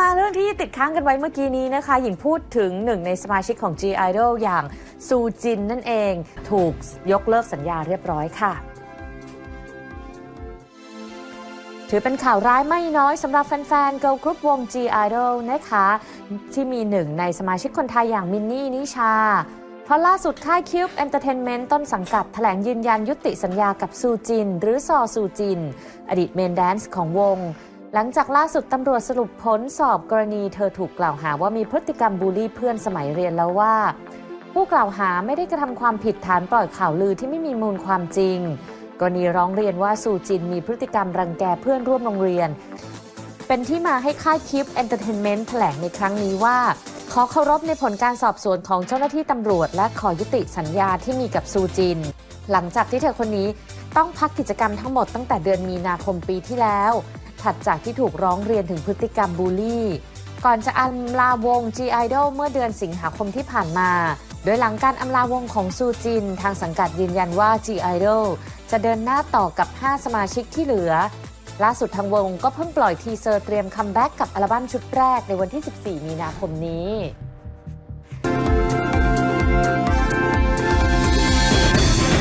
มาเรื่องที่ติดค้างกันไว้เมื่อกี้นี้นะคะ หญิงพูดถึงหนึ่งในสมาชิกของ G Idol อย่างซูจินนั่นเอง ถูกยกเลิกสัญญาเรียบร้อยค่ะ ถือเป็นข่าวร้ายไม่น้อยสำหรับแฟนๆเกิร์ลกรุ๊ปวง G Idol นะคะ ที่มีหนึ่งในสมาชิกคนไทยอย่างมินนี่นิชาเพราะล่าสุดค่าย Cube Entertainment ต้นสังกัดแถลงยืนยันยุติสัญญากับซูจิน หรือซอซูจิน อดีตเมนแดนซ์ของวง หลังจากล่าสุดตำรวจสรุปผลสอบกรณีเธอถูกกล่าวหาว่ามีพฤติกรรมบูลลี่เพื่อนสมัยเรียนแล้วว่า ผู้กล่าวหาไม่ได้กระทำความผิดฐานปล่อยข่าวลือที่ไม่มีมูลความจริง กรณีร้องเรียนว่าซูจินมีพฤติกรรมรังแกเพื่อนร่วมโรงเรียน เป็นที่มาให้ค่ายคลิปเอนเตอร์เทนเมนต์แถลงในครั้งนี้ว่า ขอเคารพในผลการสอบสวนของเจ้าหน้าที่ตำรวจ และขอยุติสัญญาที่มีกับซูจิน หลังจากที่เธอคนนี้ต้องพักกิจกรรมทั้งหมดตั้งแต่เดือนมีนาคมปีที่แล้ว ถัดจากที่ถูกร้องเรียนถึงพฤติกรรมบูลลี่ ก่อนจะอำลาวง G Idol เมื่อเดือนสิงหาคมที่ผ่านมา โดยหลังการอำลาวงของซูจิน ทางสังกัดยืนยันว่า G Idol จะเดินหน้าต่อกับ 5 สมาชิกที่เหลือ ล่าสุดทางวงก็เพิ่งปล่อยทีเซอร์เตรียมคัมแบ็กกับอัลบั้มชุดแรกในวันที่ 14 มีนาคมนี้